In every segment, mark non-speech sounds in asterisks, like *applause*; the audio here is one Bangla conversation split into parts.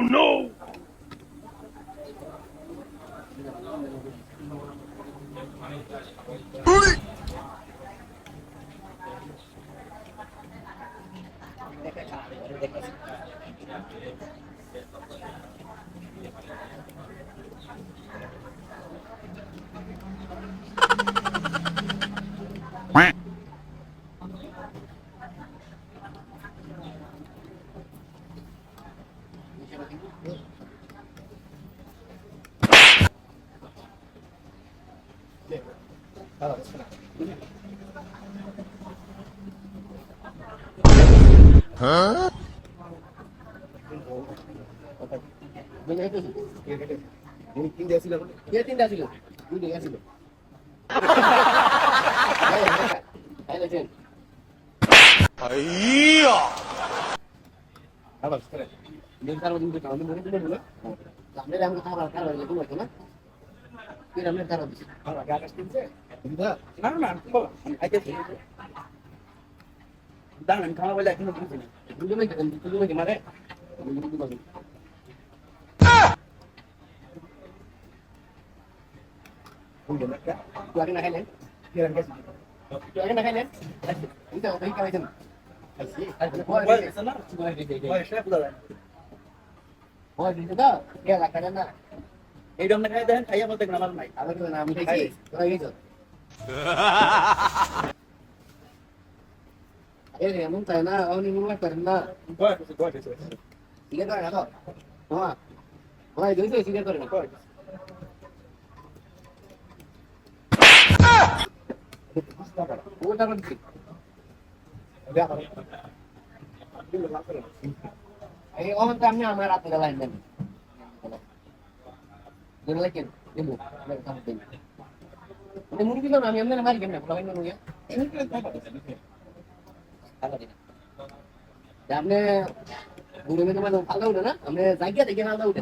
তিনটা ছিল কে তিনটা ছিল দুইটা ছিল মনে পড়ে না সামনে আমরা খাবার খাবার লাগে কোনো না কি রামনে খাবার দিছি খাবার গাছ কিনছে দিদা না না বলো আইতে দাঁড়ান আমি খাওয়া বলে এখনো বুঝি না দুটো মেয়ে দুটো মেয়ে মারে দুটো মেয়ে বুঝলেন না তুই আগে না খাইলেন কি রাম গেছিস তুই আগে না খাইলেন দিদা ওই খাইছেন আইছি আইছি বয়স না বয় এই রকম খাই দেন খাইয়া বলতে আমার নাই। আবার কি নাম খাইছি তোরা গেছো এই *laughs* রে এমন তাই না অনি মনে করেন না। বয়স বয়স না হ্যাঁ হ্যাঁ ওটা এই তো আমি আমার রাতে লাইন দেন কেন দেবো মানে মুরগি তো না আমি এমনি মারি কেমনে লাইন দেবো গিয়া আপনি ঘুরে মানে ফালদা উঠে না আপনি জায়গা থেকে ফালদা উঠে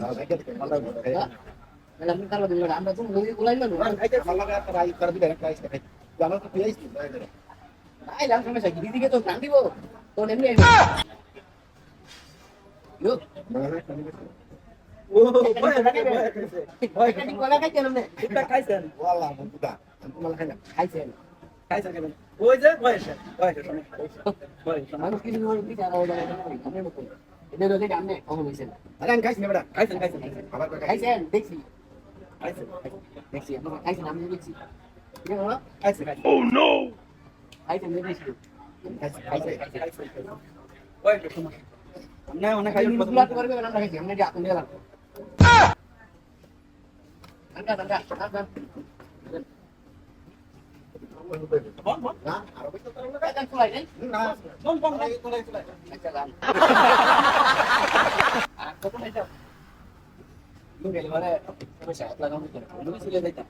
তাহলে আপনি কারও দিন আমরা তো মুরগি গুলাই না আইলাম সমস্যা কি দিদিকে তো গান দিব তো এমনি আইবে ইয়ো ও বয়স বয়স এটা কলা খাইছেন আপনি এটা খাইছেন খাইছেন খাইছেন কেন ওই যে বয়স বয়স বয়স মানুষ কিছু মানুষ কি ওটা আপনি বলুন এটা তো দেখে আপনি কখন হয়েছেন খাইছেন খাইছেন খাইছেন। দেখছি। খাইছেন দেখছি আপনার নাই তো লুঙ্গি মানে সমস্যা লাগানো তো লুঙ্গি ছিলে যাইতা